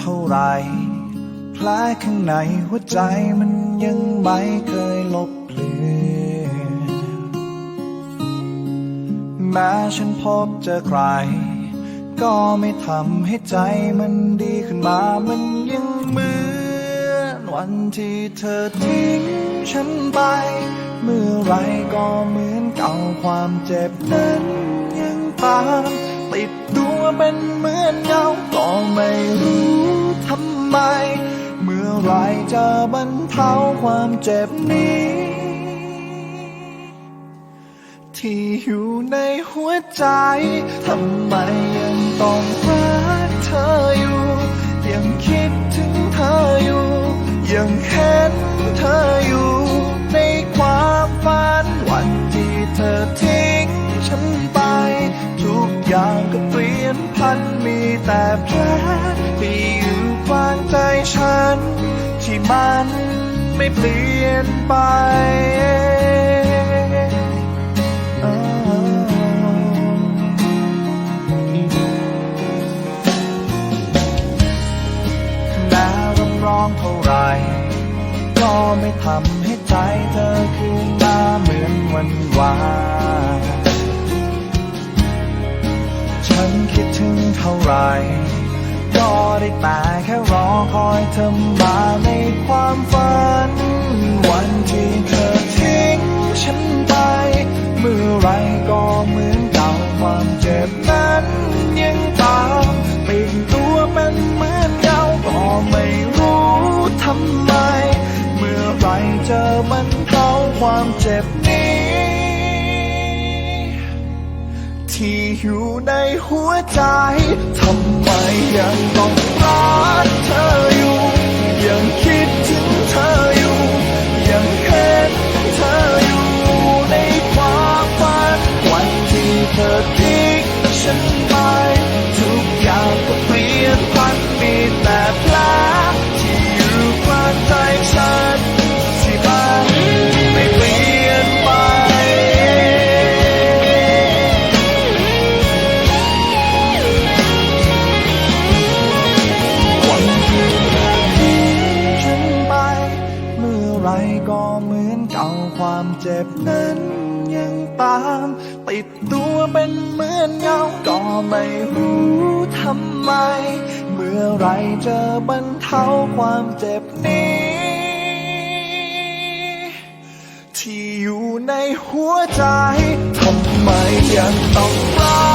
เท่าไรแผลข้างในหัวใจมันยังไม่เคยลบเลือนแม้ฉันพบเจอใคร ก็ไม่ทำให้ใจมันดีขึ้นมา มันยังเหมือนวันที่เธอทิ้งฉันไป เมื่อไรก็เหมือนเก่าความเจ็บนั้นยังตามติดตัว เป็นเหมือนเงาก็ไม่รู้ทำไม เมื่อไรจะบรรเทาความเจ็บนี้ ที่อยู่ในหัวใจทำไมยังต้องรักเธออยู่ ยังคิดถึงเธออยู่ ยังเห็นเธออยู่ ยนพันมีแต่แผลที่อยู่กลางใจฉัน ที่มันไม่เปลี่ยนไปแม้ร้องร้องเท่าไหรก็ไม่ทำให้ใจเธอคืนมาเหมือนวันวาน คิดถึงเท่าไหรก็ได้แต่แค่รอคอยเธอมาในความฝัน วันที่เธอทิ้งฉันไป เมื่อไรก็เหมือนเก่าความเจ็บนั้นยังตามปิดตัวเป็นเหมือนเก่าก็ไม่รู้ทำไม เมื่อไรจะบรรเทาความเจ็บนี้ ที่อยู่ในหัวใจ ทำไมยังต้องรัก เจ็บนั้นยังตาม ติดตัวเป็นเหมือนเงา ก็ไม่รู้ทำไม เมื่อไรจะบรรเทาความเจ็บนี้ ที่อยู่ในหัวใจ ทำไมยังต้องรัก